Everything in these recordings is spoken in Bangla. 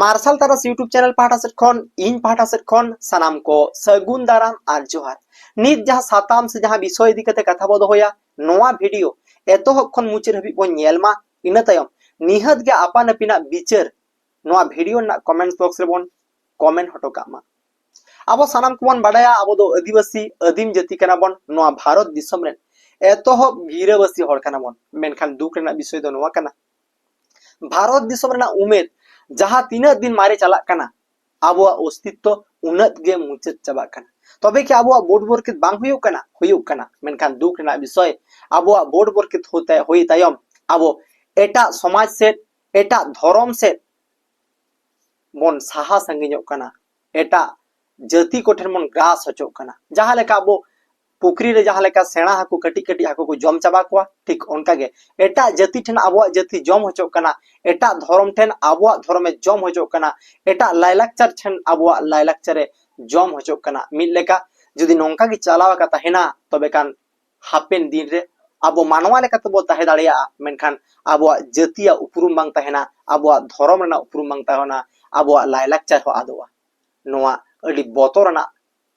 ᱢᱟᱨᱥᱟᱞ ᱛᱟᱨᱟᱥ ᱤᱭᱩᱴᱩᱵ ᱪᱮᱱᱮᱞ ᱯᱟᱦᱴᱟ ᱥᱮᱫ ᱠᱷᱚᱱ ᱤᱧ ᱯᱟᱦᱴᱟ ᱥᱮᱫ ᱠᱷᱚᱱ ᱥᱟᱱᱟᱢ ᱠᱚ ᱥᱟᱹᱜᱩᱱ ᱫᱟᱨᱟᱢ ᱟᱨ ᱡᱚᱦᱟᱨ ᱱᱤᱛ ᱡᱟᱦᱟᱸ ᱥᱟᱛᱟᱢ ᱥᱮ ᱡᱟᱦᱟᱸ ᱵᱤᱥᱚᱭ ᱤᱫᱤ ᱠᱟᱛᱮ ᱠᱟᱛᱷᱟ ᱵᱚ ᱫᱚᱦᱚᱭᱟ ᱱᱚᱣᱟ ᱵᱷᱤᱰᱤᱭᱳ ᱮᱛᱚᱦᱚᱵ ᱠᱷᱚᱱ ᱢᱩᱪᱟᱹᱫ ᱦᱟᱹᱵᱤᱡ ᱵᱚᱱ ᱧᱮᱞ ᱢᱟ ᱤᱱᱟᱹ ᱛᱟᱭᱚᱢ ᱱᱤᱦᱟᱹᱛ ᱜᱮ ᱟᱯᱟᱱ ᱟᱹᱯᱤᱱᱟᱜ ᱵᱤᱪᱟᱹᱨ ᱱᱚᱣᱟ ᱵᱷᱤᱰᱤᱭᱳ ᱨᱮᱱᱟᱜ ᱠᱚᱢᱮᱱᱴ ᱵᱚᱠᱥ ᱨᱮᱵᱚᱱ ᱠᱚᱢᱮᱱᱴ ᱦᱚᱴᱚ ᱠᱟᱜ ᱢᱟ ᱟᱵᱚ ᱥᱟᱱᱟᱢ ᱠᱚᱵᱚᱱ ᱵᱟᱰᱟᱭᱟ ᱟᱵᱚ ᱫᱚ ᱟᱹᱫᱤᱵᱟᱹᱥᱤ ᱟᱹᱫᱤᱢ ᱡᱟᱹᱛᱤ ᱠᱟᱱᱟ ᱵᱚᱱ ᱱᱚᱣᱟ ᱵᱷᱟᱨᱚᱛ ᱫᱤᱥᱚᱢ ᱨᱮᱱ ᱮᱛᱚᱦᱚᱵ ᱜᱤᱨᱟᱹᱵᱟᱹᱥᱤ ᱦᱚᱲ ᱠᱟᱱᱟ ᱵᱚᱱ ᱢᱮᱱᱠᱷᱟᱱ ᱫᱩᱠ ᱨᱮᱱᱟᱜ ᱵᱤᱥᱚᱭ ᱫᱚ ᱱᱚᱣᱟ ᱠᱟᱱᱟ ᱵᱷᱟᱨᱚᱛ ᱫᱤᱥᱚᱢ ᱨᱮᱱᱟᱜ ᱩᱢᱮᱨ ᱡᱟᱦᱟᱸ ᱛᱤᱱᱟᱹᱜ ᱫᱤᱱ ᱢᱟᱨᱮ ᱪᱟᱞᱟᱜ ᱠᱟᱱᱟ ᱟᱵᱚᱣᱟᱜ ᱚᱥᱛᱤᱛᱛᱚ ᱩᱱᱟᱹᱜ ᱜᱮ ᱢᱩᱪᱟᱹᱫ ᱪᱟᱵᱟᱜ ᱠᱟᱱᱟ ᱛᱚᱵᱮ কি ᱟᱵᱚᱣᱟᱜ ᱵᱳর্ᱰ ᱵᱚᱨᱠᱮᱛ ᱵᱟᱝ ᱦᱩᱭᱩᱜ ᱠᱟᱱᱟ ᱦᱩᱭᱩᱜ ᱠᱟᱱᱟ ᱢᱮᱱᱠᱷᱟᱱ ᱫᱩᱠ ᱨᱮᱱᱟᱜ ᱵᱤᱥᱚᱭ ᱟᱵᱚᱣᱟᱜ ᱵᱳর্ᱰ ᱵᱚᱨᱠᱮᱛ ᱦᱩᱭ ᱛᱟᱭᱚᱢ ᱟᱵᱚ ᱮᱴᱟᱜ ᱥᱚᱢᱟᱡᱽ ᱥᱮᱫ ᱮᱴᱟᱜ ᱫᱷᱚᱨᱚᱢ ᱥᱮᱫ ᱵᱚᱱ ᱥᱟᱦᱟ ᱥᱟᱺᱜᱤᱧᱚᱜ ᱠᱟᱱᱟ ᱮᱴᱟᱜ ᱡᱟᱹᱛᱤ ᱠᱚᱴᱷᱮᱱ ᱵᱚᱱ ᱜᱨᱟᱥ ᱦᱚᱪᱚᱜ ᱠᱟᱱᱟ ᱡᱟᱦᱟᱸ ᱞᱮᱠᱟ ᱟᱵᱚ পুকুরি রে যাহা লেখা সেনা হাকু কাটি কাটি হাকু কো জম চাবা কোয়া ঠিক অনকা গে এটা জাতি ঠেন আবুয়া জাতি জম হচো কানা এটা ধর্ম ঠেন আবুয়া ধর্মে জম হচো কানা এটা লাইলাকচার ঠেন আবুয়া লাইলাকচারে জম হচো কানা মিল লেখা যদি নংকা কি চালাওয়া কা তাহেনা তবে কান হাপেন দিন রে আবো মানওয়া লেখা তবো তাহে দাঁড়িয়া মেনখান আবুয়া জাতিয়া উপরুম বাং তাহেনা আবুয়া ধর্ম রেনা উপরুম বাং তাহেনা আবুয়া লাইলাকচার হ আদোয়া নোয়া আডি বতরনা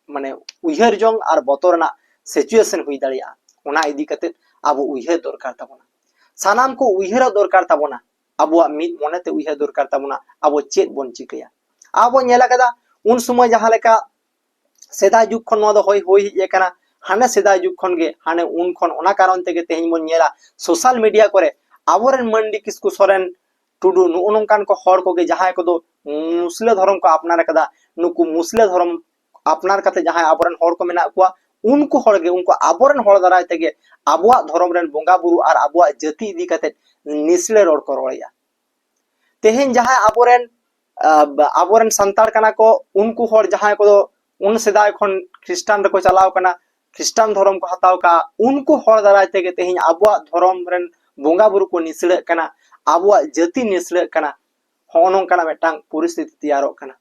মানে উইহার জং আর বতরনা ᱥᱤᱪᱩᱭᱮᱥᱚᱱ ᱦᱩᱭ ᱫᱟᱲᱮᱭᱟᱜᱼᱟ ᱚᱱᱟ ᱤᱫᱤ ᱠᱟᱛᱮ ᱟᱵᱚ ᱩᱭᱦᱟᱹᱨ ᱫᱚᱨᱠᱟর ᱛᱟᱵᱚᱱᱟ ᱥᱟᱱᱟᱢ ᱠᱚ ᱩᱭᱦᱟᱹᱨ ᱫᱚᱨᱠᱟর ᱛᱟᱵᱚᱱᱟ ᱟᱵᱚᱣᱟᱜ ᱢᱤᱫ ᱢᱚᱱᱮᱛᱮ ᱩᱭᱦᱟᱹᱨ ᱫᱚᱨᱠᱟর ᱛᱟᱵᱚᱱᱟ ᱟᱵᱚ ᱪᱮᱫ ᱵᱚᱱ ᱪᱤᱠᱟᱹᱭᱟ ᱟᱵᱚ ᱧᱮᱞ ᱟᱠᱟᱫᱟ ᱩᱱ ᱥᱚᱢᱚᱭ ᱡᱟᱦᱟᱸ ᱞᱮᱠᱟ ᱥᱮᱫᱟᱭ ᱡᱩᱜᱽ ᱠᱷᱚᱱ ᱱᱚᱣᱟ ᱫᱚ ᱦᱚᱭ ᱦᱚᱭ ᱦᱮᱡ ᱟᱠᱟᱱᱟ ᱦᱟᱱᱮ ᱥᱮᱫᱟᱭ ᱡᱩᱜᱽ ᱠᱷᱚᱱ ᱜᱮ ᱦᱟᱱᱮ ᱩᱱ ᱠᱷᱚᱱ ᱚᱱᱟ ᱠᱟᱨᱚᱱ ᱛᱮᱜᱮ ᱛᱮᱦᱮᱧ ᱵᱚᱱ ᱧᱮᱞᱟ ᱥᱳᱥᱟᱞ ᱢᱤᱰᱤᱭᱟ ᱠᱚᱨᱮ ᱟᱵᱚᱨᱮᱱ ᱢᱟᱱᱰᱤ ᱠᱤᱥᱠᱩ ᱥᱚᱨᱮᱱ টুডু নুকু নকান কো হর কোগে জাহাই কোদো মুসলে ধরম কো আপনার কাদা নুকু মুসলে ধরম আপনার কাতে জাহাই আবরন হর কো মেনা কুয়া ᱩᱱᱠᱩ ᱦᱚᱲᱜᱮ ᱩᱱᱠᱩ ᱟᱵᱚᱨᱮᱱ ᱦᱚᱲ ᱫᱟᱨᱟᱭ ᱛᱮᱜᱮ ᱟᱵᱚᱣᱟᱜ ᱫᱷᱚᱨᱚᱢ ᱨᱮᱱ ᱵᱚᱸᱜᱟ ᱵᱩᱨᱩ ᱟᱨ ᱟᱵᱚᱣᱟᱜ ᱡᱟᱹᱛᱤ ᱤᱫᱤ ᱠᱟᱛᱮ ᱱᱤᱥᱲᱟᱹ ᱨᱚᱲ ᱠᱚ ᱨᱚᱲᱮᱜᱼᱟ ᱛᱮᱦᱮᱧ ᱡᱟᱦᱟᱸᱭ ᱟᱵᱚᱨᱮᱱ ᱟᱵᱚᱨᱮন ᱥᱟᱱᱛᱟᱲ ᱠᱟᱱᱟ ᱠᱚ ᱩᱱᱠᱩ ᱦᱚᱲ ᱡᱟᱦᱟᱸᱭ ᱠᱚᱫᱚ ᱩᱱ ᱥᱮᱫᱟᱭ ᱠᱷᱚᱱ ᱠᱷᱨᱤᱥᱴᱟᱱ ᱨᱮᱠᱚ ᱪᱟᱞᱟᱣ ᱠᱟᱱᱟ ᱠᱷᱨᱤᱥᱴᱟᱱ ᱫᱷᱚᱨᱚᱢ ᱠᱚ ᱦᱟᱛᱟᱣ ᱠᱟᱜᱼᱟ ᱩᱱᱠᱩ ᱦᱚᱲ ᱫᱟᱨᱟᱭ ᱛᱮᱜᱮ ᱛᱮᱦᱮᱧ ᱟᱵᱚᱣᱟᱜ ᱫᱷᱚᱨᱚᱢ ᱨᱮᱱ ᱵᱚᱸᱜᱟ ᱵᱩᱨᱩ ᱠᱚ ᱱᱤᱥᱲᱟᱹᱜ ᱠᱟᱱᱟ ᱟᱵᱚᱣᱟᱜ ᱡᱟᱹᱛᱤ ᱱᱤᱥᱲᱟᱹᱜ ᱠᱟᱱᱟ ᱦᱚᱜᱼᱚ ᱱᱚᱝᱠᱟᱱᱟᱜ ᱢᱤᱫᱴᱟᱝ ᱯᱚᱨᱤᱥᱛᱷᱤᱛᱤ ᱛᱮᱭᱟᱨᱚᱜ ᱠᱟᱱᱟ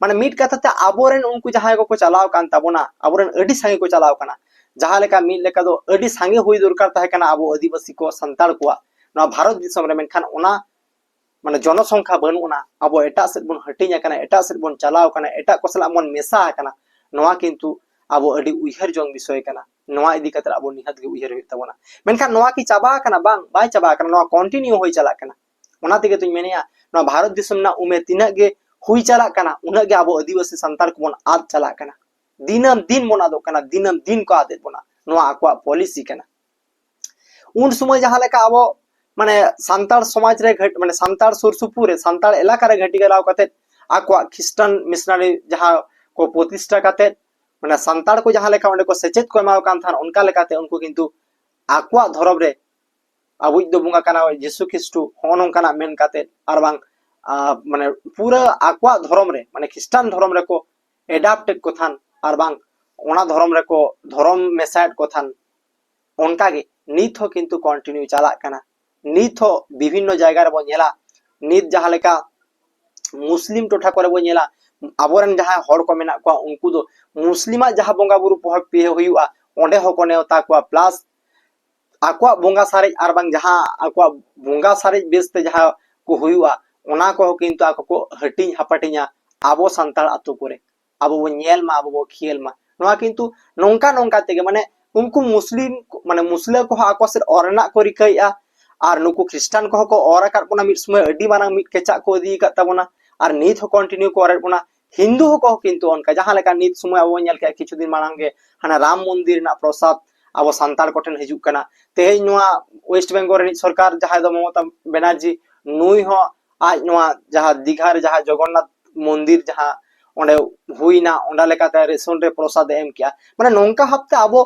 ᱢᱟᱱᱮ ᱢᱤᱫ ᱠᱟᱛᱷᱟᱛᱮ ᱟᱵᱚᱨᱮᱱ ᱩᱱᱠᱩ ᱡᱟᱦᱟᱸᱭ ᱠᱚᱠᱚ ᱪᱟᱞᱟᱣ ᱠᱟᱱ ᱛᱟᱵᱚᱱᱟ ᱟᱵᱚᱨᱮᱱ ᱟᱹᱰᱤ ᱥᱟᱸᱜᱮ ᱠᱚ ᱪᱟᱞᱟᱣ ᱠᱟᱱᱟ ᱡᱟᱦᱟᱸ ᱞᱮᱠᱟ ᱢᱤᱫ ᱞᱮᱠᱟ ᱫᱚ ᱟᱹᱰᱤ ᱥᱟᱸᱜᱮ ᱦᱩᱭ ᱫᱚᱨᱠᱟᱨ ᱛᱟᱦᱮᱸ ᱠᱟᱱᱟ ᱟᱵᱚ ᱟᱹᱫᱤᱵᱟᱹᱥᱤ ᱠᱚ ᱥᱟᱱᱛᱟᱲ ᱠᱚᱣᱟᱜ ᱱᱚᱣᱟ ᱵᱷᱟᱨᱚᱛ ᱫᱤᱥᱚᱢ ᱨᱮ ᱢᱮᱱᱠᱷᱟᱱ ᱚᱱᱟ মানে জনসংখ্যা বানু ᱟᱵᱚ ᱮᱴᱟᱜ ᱥᱮᱫ ᱵᱚᱱ ᱦᱟᱹᱴᱤᱧ ᱟᱠᱟᱱᱟ ᱮᱴᱟᱜ ᱥᱮᱫ ᱵᱚᱱ ᱪᱟᱞᱟᱣ চালাও ᱮᱴᱟᱜ ᱠᱚ ᱥᱟᱞᱟᱜ ᱵᱚᱱ ᱢᱮᱥᱟ ᱟᱠᱟᱱᱟ ᱱᱚᱣᱟ ᱠᱤᱱᱛᱩ ᱟᱵᱚ ᱟᱹᱰᱤ ᱩᱭᱦᱟᱹᱨ ᱡᱚᱝ ᱵᱤᱥᱚᱭ ᱠᱟᱱᱟ ᱱᱚᱣᱟ ᱤᱫᱤ কাতর ᱟᱵᱚ ᱱᱤᱦᱟᱹᱛ ᱜᱮ ᱩᱭᱦᱟᱹᱨ ᱦᱩᱭᱩᱜ ᱛᱟᱵᱚᱱᱟ ᱢᱮᱱᱠᱷᱟᱱ ᱱᱚᱣᱟ ᱠᱤ ᱪᱟᱵᱟ ᱟᱠᱟᱱᱟ ᱵᱟᱝ ᱵᱟᱭ ᱪᱟᱵᱟ কানা ᱱᱚᱣᱟ ᱠᱚᱱᱴᱤᱱᱤᱭᱩ ᱦᱩᱭ ᱪᱟᱞᱟᱜ ᱠᱟᱱᱟ ᱚᱱᱟ ᱛᱮᱜᱮ তুমি মেনিয়া ᱱᱚᱣᱟ ᱵᱷᱟᱨᱚᱛ ᱫᱤᱥᱚᱢ ᱨᱮᱱᱟᱜ ᱩᱢᱮᱨ ᱛᱤᱱᱟᱹᱜ ᱜᱮ ᱦᱩᱭ ᱪᱟᱞᱟᱜ ᱠᱟᱱᱟ ᱩᱱᱟᱹᱜ ᱜᱮ ᱟᱵᱚ ᱟᱹᱫᱤᱵᱟᱹᱥᱤ ᱥᱟᱱᱛᱟᱲ ᱠᱚᱵᱚᱱ ᱟᱫ ᱪᱟᱞᱟᱜ ᱠᱟᱱᱟ ᱫᱤᱱᱟᱹᱢ ᱫᱤᱱ ᱵᱚᱱ ᱟᱫᱚᱜ ᱠᱟᱱᱟ ᱫᱤᱱᱟᱹᱢ ᱫᱤᱱ ᱠᱚ ᱟᱫᱮᱫ ᱵᱚᱱᱟ ᱱᱚᱣᱟ ᱟᱠᱚᱣᱟᱜ ᱯᱚᱞᱤᱥᱤ ᱠᱟᱱᱟ ᱩᱱ ᱥᱚᱢᱚᱭ ᱡᱟᱦᱟᱸ ᱞᱮᱠᱟ ᱟᱵᱚ মানে সান্তাল সমাজ রে মানে সান্তাল সুরসুপুরে সান্তাল এলাকা রে ঘাটি গেলাও কাতে আকোয়া খ্রিস্টান মিশনারি যাহা কো প্রতিষ্ঠা কাতে মানে সান্তাল কো যাহা লেখা অনেক সেচেত কো এমাও কান থান অনকা লেখাতে উনকু কিন্তু আকোয়া ধরব রে আবুজ দো বুঙ্গা কানা যিশু খ্রিস্টু হন অনকানা মেন কাতে আর বাং ᱢᱟᱱᱮ ᱯᱩᱨᱟᱹ ᱟᱠᱚᱣᱟᱜ ᱫᱷᱚᱨᱚᱢ ᱨᱮ ᱢᱟᱱᱮ ᱠᱷᱤᱥᱴᱟᱱ ᱫᱷᱚᱨᱚᱢ ᱨᱮᱠᱚ ᱮᱰᱟᱯᱴᱮᱰ ᱠᱚ ᱛᱟᱦᱮᱱ ᱟᱨ ᱵᱟᱝ ᱚᱱᱟ ᱫᱷᱚᱨᱚᱢ ᱨᱮᱠᱚ ᱫᱷᱚᱨᱚᱢ ᱢᱮᱥᱟᱭᱮᱫ ᱠᱚ ᱛᱟᱦᱮᱱ ᱚᱱᱠᱟᱜᱮ ᱱᱤᱛ ᱦᱚᱸ ᱠᱤᱱᱛᱩ ᱠᱚᱱᱴᱤᱱᱤউ ᱪᱟᱞᱟᱜ ᱠᱟᱱᱟ ᱱᱤᱛ ᱦᱚᱸ ᱵᱤᱵᱷᱤᱱᱱᱚ ᱡᱟᱭᱜᱟ ᱨᱮᱵᱚᱱ ᱧᱮᱞᱟ ᱱᱤᱛ ᱡᱟᱦᱟᱸ ᱞᱮᱠᱟ মুসলিম টোঠা করে বো নেলা আবরেন যাহা হর কো মেনা কোয়া উনকু দো মুসলিমা যাহা বঙ্গা বুরু পহ পেহে হইউয়া ওন্ডে হকো নেওতা কোয়া প্লাস আকোয়া বঙ্গা সারে আর বাং যাহা আকোয়া বঙ্গা সারে বেসতে যাহা কো হইউয়া ᱚᱱᱟ ᱠᱚᱦᱚᱸ ᱠᱤᱱᱛᱩ ᱟᱠᱚ ᱠᱚ ᱦᱟᱹᱴᱤᱧ ᱦᱟᱯᱟᱴᱤᱧᱟ ᱟᱵᱚ ᱥᱟᱱᱛᱟᱲ ᱟᱛᱳ ᱠᱚᱨᱮ ᱟᱵᱚ ᱵᱚ ᱧᱮᱞ ᱢᱟ ᱟᱵᱚ ᱵᱚ ᱠᱷᱮᱞ ᱢᱟ ᱱᱚᱣᱟ ᱠᱤᱱᱛᱩ ᱱᱚᱝᱠᱟ ᱱᱚᱝᱠᱟ ᱛᱮᱜᱮ ᱢᱟᱱᱮ ᱩᱱᱠᱩ ᱢᱩᱥᱞᱤᱢ ᱢᱟᱱᱮ ᱢᱩᱥᱞᱟᱹ ᱠᱚᱦᱚᱸ ᱟᱠᱚ ᱥᱮᱫ ᱚᱨ ᱨᱮᱱᱟᱜ ᱠᱚ ᱨᱤᱠᱟᱹᱭᱮᱜᱼᱟ ᱟᱨ ᱱᱩᱠᱩ ᱠᱷᱨᱤᱥᱴᱟᱱ ᱠᱚᱦᱚᱸ ᱠᱚ ᱚᱨ ᱟᱠᱟᱫ ᱵᱚᱱᱟ ᱢᱤᱫ ᱥᱚᱢᱚᱭ ᱟᱹᱰᱤ ᱢᱟᱨᱟᱝ ᱢᱤᱫ ᱠᱮᱪᱟᱜ ᱠᱚ ᱤᱫᱤ ᱟᱠᱟᱫ ᱛᱟᱵᱚᱱᱟ ᱟᱨ ᱱᱤᱛ ᱦᱚᱸ ᱠᱚᱱᱴᱤᱱᱤউ ᱠᱚ ᱚᱨᱮᱫ ᱵᱚᱱᱟ হিন্দু হকও কিন্তু অনকা যাহা লেখা নিত সময় আবো নেল কে কিছুদিন মারাঙ্গে হানা রাম মন্দির না প্রসাদ আবো সান্তাল কোটেন হিজুক কানা তেহেই নোয়া ওয়েস্ট বেঙ্গল রেনি সরকার যাহা দো মমতা ব্যানার্জি নুই হ ᱟᱡ ᱱᱚᱣᱟ ᱡᱟᱦᱟᱸ ᱫᱤᱜᱷᱟ ᱨᱮ ᱡᱟᱦᱟᱸ ᱡᱚᱜᱚᱱᱱᱟᱛᱷ ᱢᱚᱱᱫᱤᱨ ᱡᱟᱦᱟᱸ ᱚᱸᱰᱮ ᱦᱩᱭᱱᱟ ᱚᱱᱟ ᱞᱮᱠᱟᱛᱮ ᱨᱮᱥᱚᱱ ᱨᱮ ᱯᱨᱚᱥᱟᱫ ᱮᱢ ᱠᱮᱜᱼᱟ ᱢᱟᱱᱮ ᱱᱚᱝᱠᱟ ᱵᱷᱟᱵᱛᱮ ᱟᱵᱚ